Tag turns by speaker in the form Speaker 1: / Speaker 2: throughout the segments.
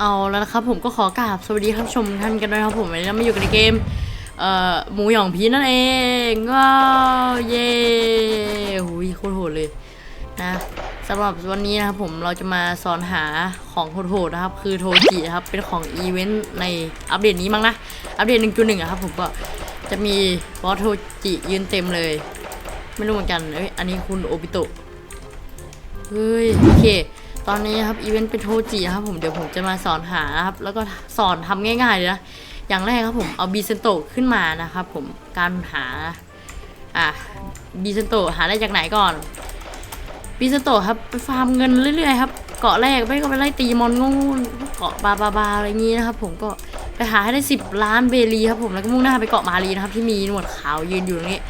Speaker 1: เอาแล้วนะครับผมก็ขอกราบสวัสดีท่านชมท่านกันด้วยนะครับผมวันนี้เรามาอยู่กันในเกมเอ่อหมูหยองพีนั่นเองว้าวเย้หุยโคตรโหดเลยนะสำหรับวันนี้นะครับผมเราจะมาสอนหาของโหดๆนะครับ คือโทจินะครับเป็นของอีเวนต์ในอัปเดตนี้มั้งนะอัปเดต 1.1อะครับผมก็จะมีบอสโทจิยืนเต็มเลย ไม่รู้เหมือนกันเอ้ยอันนี้คุณโอบิโตะเฮ้ยโอเค ตอนนี้ครับอีเวนต์เป็นโทจิครับผมเดี๋ยวผมจะมาสอนหานะครับแล้วก็สอนทำง่ายๆเลยนะอย่างแรกครับผมเอาบีเซนโตขึ้นมานะครับ ผมการหาอะบีเซนโตหาได้จากไหนก่อนบีเซนโตครับไปฟาร์มเงินเรื่อยๆครับเกาะแรกไม่ก็ไปไล่ตีมอนงงๆเกาะบาบาบาอะไรอย่างงี้นะครับ ผมก็ไปหาให้ได้ 10 ล้านเบลีครับผมแล้วก็มุ่งหน้าไปเกาะมารีนะครับที่มีหนวดขาวยืนอยู่ตรงนี้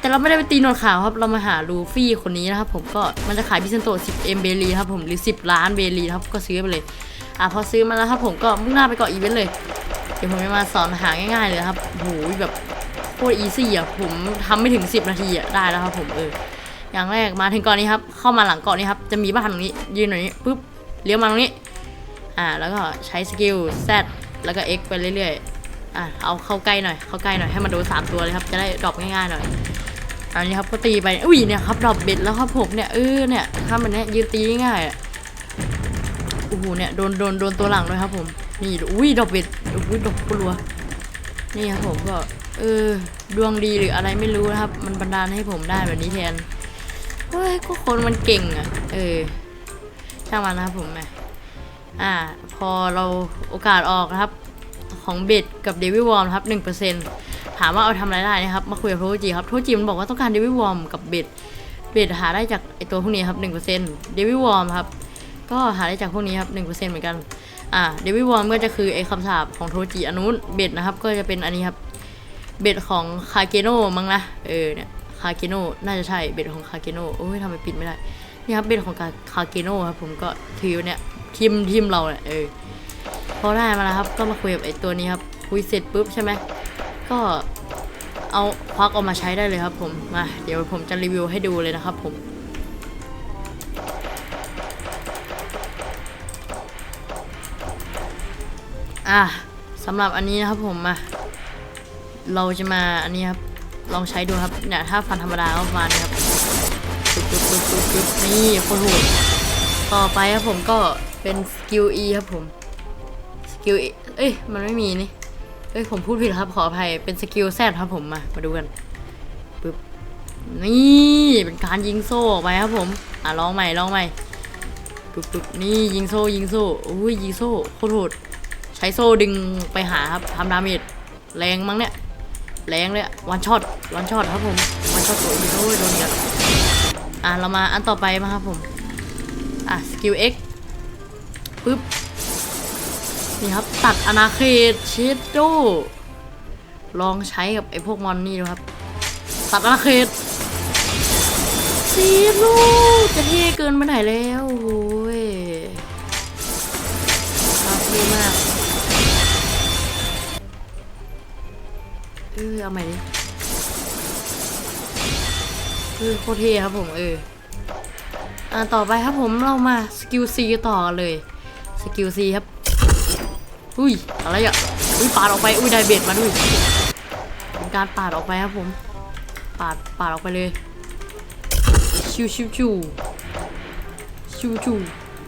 Speaker 1: แต่เราไม่ได้ไปตีหนวดขาวครับ เรามาหาลูฟี่คนนี้นะครับ ผมก็มันจะขายพิเซนโต10 m เบลีครับผมหรือ 10 ล้านเบลีครับก็ซื้อไปเลยอะพอซื้อมาแล้วครับผมก็มุ่งหน้าไปเกาะอีเวนต์เลย เดี๋ยวผมจะมาสอนหาง่ายๆเลยครับโหแบบโคตรอีซี่อะผมทำไม่ถึง 10 นาทีอะได้แล้วครับผมเอออย่างแรกมาถึงเกาะนี้ครับเข้ามาหลังเกาะนี้ครับจะมีบ้านตรงนี้ยืนตรงนี้ปุ๊บเลี้ยวมาตรงนี้อ่าแล้วก็ใช้สกิล Z แล้วก็ X ไปเรื่อยๆอ่าเอาเข้าใกล้หน่อยเข้าใกล้หน่อยให้มันโดนสามตัวเลยครับจะได้ดรอปง่ายๆหน่อย อันนี้ครับก็ตีไปอุ้ยเนี่ยครับดรอปเบ็ดแล้วครับผมเนี่ยเออเนี่ยถ้ามันเนี่ยยืนตีง่ายอะโอ้โหเนี่ยโดนโดนโดนตัวหลังด้วยครับ ผมนี่อุ้ยดรอปเบ็ดอุ้ยดรอปปลัวนี่ครับผมก็เออดวงดีหรืออะไรไม่รู้นะครับ มันบันดาลให้ผมได้แบบนี้แทนเฮ้ยก็คนมันเก่งอะ เออช่างมันนะครับผมแม่อ่า พอเราโอกาสออกนะครับ ของเบ็ดกับเดวิววอร์มครับหนึ่งเปอร์เซ็นต์ ถามว่าเอาทำอะไรได้นะครับ มาคุยกับโทจิครับ โทจิมันบอกว่าต้องการเดวิววอร์มกับเบ็ด เบ็ดหาได้จากไอตัวพวกนี้ครับหนึ่งเปอร์เซ็นต์เดวิววอร์มครับ ก็หาได้จากพวกนี้ครับหนึ่งเปอร์เซ็นต์เหมือนกัน อ่า เดวิววอร์มก็จะคือไอคำสาปของโทจิอันนู้น เบ็ดนะครับ ก็จะเป็นอันนี้ครับ เบ็ดของคาเกโนะมั้งนะ เออเนี่ย คาเกโนะน่าจะใช่ เบ็ดของคาเกโนะโอ้ยทำไมปิดไม่ได้ นี่ครับ เบ็ดของคาเกโนะครับ ผมก็ถือเนี่ยทีมทีมเราเนี่ยเออพอได้มาแล้วครับ ก็มาคุยกับไอตัวนี้ครับ คุยเสร็จปุ๊บใช่ไหม ก็เอาควักออกมาใช้ได้เลยครับผม มาเดี๋ยวผมจะรีวิวให้ดูเลยนะครับผมอะสำหรับอันนี้นะครับผมมาเราจะมาอันนี้ครับลองใช้ดูครับเนี่ยถ้าฟันธรรมดาก็ประมาณนี้ครับปึ๊บปึ๊บปึ๊บปึ๊บปึ๊บนี่โคตรโหดต่อไปครับผมก็เป็นสกิล E ครับผมสกิลเอ้ยมันไม่มีนี่ เอ้ยผมพูดผิดครับขออภัยเป็นสกิลแซดครับผมมามาดูกันปึ๊บนี่เป็นการยิงโซ่ออกไปครับผมอะลองใหม่ลองใหม่ปึ๊บปึ๊บนี่ยิงโซ่ยิงโซ่อุ้ยยิงโซ่โคตรโหดใช้โซ่ดึงไปหาครับทำดาเมจแรงมั้งเนี่ยแรงเลยวันช็อตวันช็อตครับผมวันช็อตตัวอีกโอ้ยโดนเยอะอะเรามาอันต่อไปมาครับผมอะสกิล X ปึ๊บ นี่ครับ ตัดอนาเขตเชดโดลองใช้กับไอ้พวกมอนนี่ดูครับ ตัดอนาเขตซีลูจะเท่เกินไปไหนแล้วโอ้ยครับเท่มากเออเอาใหม่ดิเออโคตรเท่ครับผมเอออ่าต่อไปครับผมเรามาสกิล C ต่อเลยสกิล C ครับ อุ้ยอะไรอะอุ้ยปาดออกไปอุ้ยไดเบดมาด้วยเป็นการปาดออกไปครับผมปาดปาดออกไปเลยชิวชิวชิวชิวชิว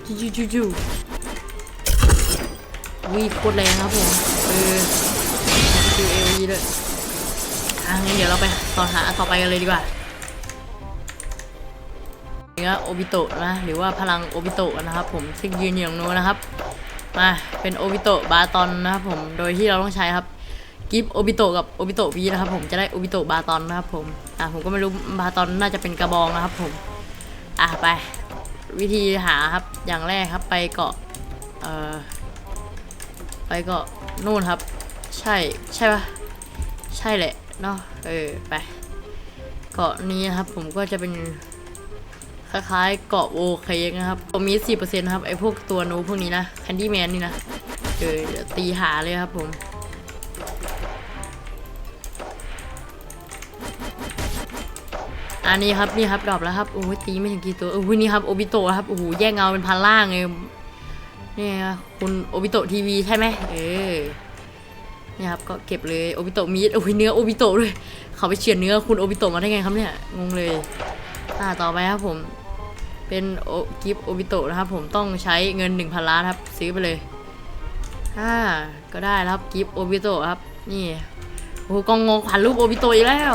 Speaker 1: ชิวชิวชิวชิวอุ้ยโคตรแรงครับผมเออสกิลเอวีด้วยอะงั้นเดี๋ยวเราไปต่อหาต่อไปกันเลยดีกว่าเนื้อโอบิโตะนะหรือว่าพลังโอบิโตะนะครับผมซึ่งยืนอยู่ตรงนู้นนะครับ มาเป็นโอบิโตะบาตอนนะครับผมโดยที่เราต้องใช้ครับกิฟโอบิโตะกับโอบิโตะวีนะครับผมจะได้โอบิโตะบาตอนนะครับผมอะผมก็ไม่รู้บาตอนน่าจะเป็นกระบองนะครับผมอะไป วิธีหาครับอย่างแรกครับไปเกาะเอ่อไปเกาะนู่นครับ ใช่ใช่ปะใช่แหละเนาะเออไปเกาะนี้นะครับผมก็จะเป็น คล้ายๆเกาะโอเคนะครับผมมีสี่เปอร์เซ็นต์ครับไอพวกตัวนูพวกนี้นะแคนดี้แมนนี่นะเออเดี๋ยวตีหาเลยครับผมอันนี้ครับนี่ครับดรอปแล้วครับโอ้ยตีไม่ถึงกี่ตัวโอ้ยนี่ครับโอบิโตะครับโอ้โหแยกเงาเป็นพันล่างเลยนี่ไงคุณโอบิโตะทีวีใช่ไหมเออนี่ครับก็เก็บเลยโอบิโตะมีดโอ้ยเนื้อโอบิโตะด้วยเขาไปเฉือนเนื้อคุณโอบิโตะมาได้ไงครับเนี่ยงงเลยอ่าต่อไปครับผม เป็นโอกิฟโอบิโตะนะครับ ผมต้องใช้เงิน 1,000 ล้านครับ ซื้อไปเลยอ่าก็ได้แล้วครับกิฟโอบิโตะครับ นี่โอ้กองงงผ่านรูปโอบิโตะอีกแล้ว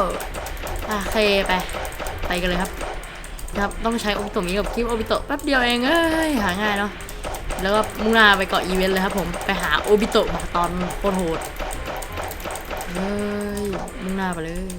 Speaker 1: อ่าโอเคไป ไปกันเลยครับ ครับต้องใช้โอบิโตะมีกับกิฟโอบิโตะแป๊บเดียวเองเอ้ยหาง่ายเนาะแล้วก็มุ่งหน้าไปเกาะอีเวนต์เลยครับผมไปหาโอบิโตะมาตอนโคตรโหดเฮ้ยมุ่งหน้าไปเลย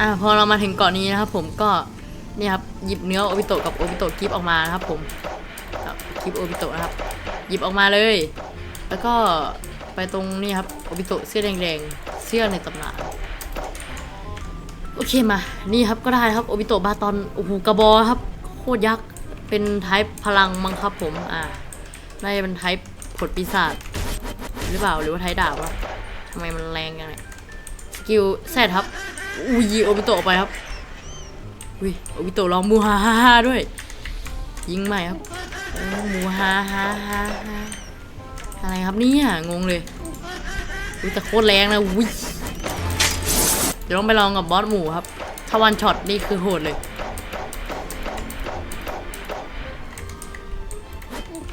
Speaker 1: อ่าพอเรามาถึงเกาะนี้นะครับผมก็นี่ครับหยิบเนื้อโอบิโตะกับโอบิโตะกิฟออกมานะครับผมครับกิฟโอบิโตะนะครับ หยิบออกมาเลย แล้วก็ไปตรงนี่ครับโอบิโตะเสื้อแดงๆเสื้อในตำนานโอเคมา นี่ครับก็ได้ครับโอบิโตะบาตอนโอ้โหกระบอครับโคตรยักษ์เป็นไทป์พลังมั้งครับผมอ่าน่าจะเป็นไทป์ผลปีศาจหรือเปล่าหรือว่าไทป์ดาบวะทำไมมันแรงจังเนี่ยสกิลแซดครับ อุ้ยโอบิโตะไปครับอุ้ยโอบิโตะลองมูฮาฮาฮาด้วย ยิงใหม่ครับเออมูฮาฮาฮาฮาอะไรครับเนี่ยงงเลยอุ้ยแต่โคตรแรงนะอุ้ยเดี๋ยวต้องไปลองกับบอสหมูครับ ถ้าวันช็อตนี่คือโหดเลย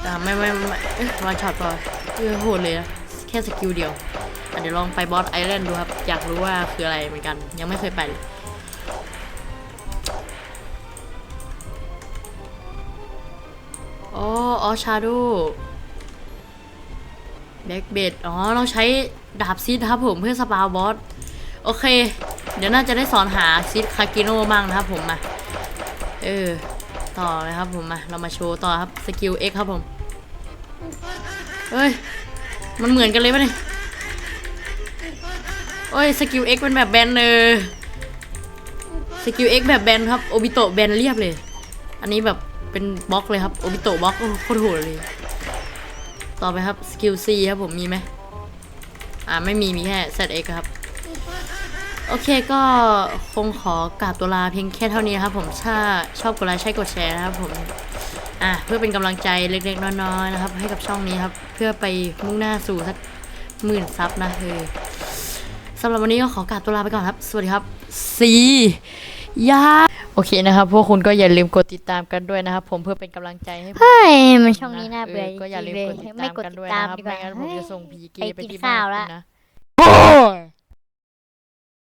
Speaker 1: อ่ไม่ไม่ไม่วันช็อตพอเออโหดเลยนะแค่สกิลเดียว เดี๋ยวลองไปบอสไอแลนด์ดูครับ อยากรู้ว่าคืออะไรเหมือนกัน ยังไม่เคยไปเลยอ๋อออชาโดแบ็กเบดอ๋อ เราใช้ดาบซีดครับผมเพื่อสปาวบอส โอเค เดี๋ยวน่าจะได้สอนหาซีดคากิโน่บ้างนะครับผมมา เออ ต่อเลยครับผมมา เรามาโชว์ต่อครับ สกิล X ครับผม เฮ้ย มันเหมือนกันเลยปะเนี่ย โอ้ยสกิล X เป็นแบบแบนเลยสกิล X แบบแบนครับโอบิโตะแบนเรียบเลย อันนี้แบบเป็นบล็อกเลยครับโอบิโตะบล็อกโคตรโหดเลย ต่อไปครับสกิล C ครับผมมีไหมอ่าไม่มีมีแค่ ZX ครับโอเคก็คงขอกราบตัวลาเพียงแค่เท่านี้ครับผมถ้าชอบกดไลค์ใช่กดแชร์นะครับผมอะเพื่อเป็นกำลังใจเล็กๆน้อยๆนะครับ ให้กับช่องนี้ครับ เพื่อไปมุ่งหน้าสู่สักหมื่นซับนะเออ สำหรับวันนี้ก็ขอกราบตัวลาไปก่อนครับ สวัสดีครับสียาโอเคนะครับ พวกคุณก็อย่าลืมกดติดตามกันด้วยนะครับ ผมเพื่อเป็นกำลังใจให้ผม
Speaker 2: เฮ้ยมันช่องนี้น่าเบื่อ
Speaker 1: ออก็อย่าลืม
Speaker 2: จริง
Speaker 1: กด
Speaker 2: ๆ
Speaker 1: ติด
Speaker 2: ไม่
Speaker 1: ตาม
Speaker 2: กด
Speaker 1: กัน
Speaker 2: ติ
Speaker 1: ด้ว
Speaker 2: ด
Speaker 1: ย
Speaker 2: ตาม
Speaker 1: นะครับ
Speaker 2: ดีกว่า
Speaker 1: ไม่งั้นผมจะส่งผีเก
Speaker 2: ไป
Speaker 1: ไป
Speaker 2: กิน
Speaker 1: ที่บ้าน
Speaker 2: ข้าว
Speaker 1: คุ
Speaker 2: ละ
Speaker 1: ณนะ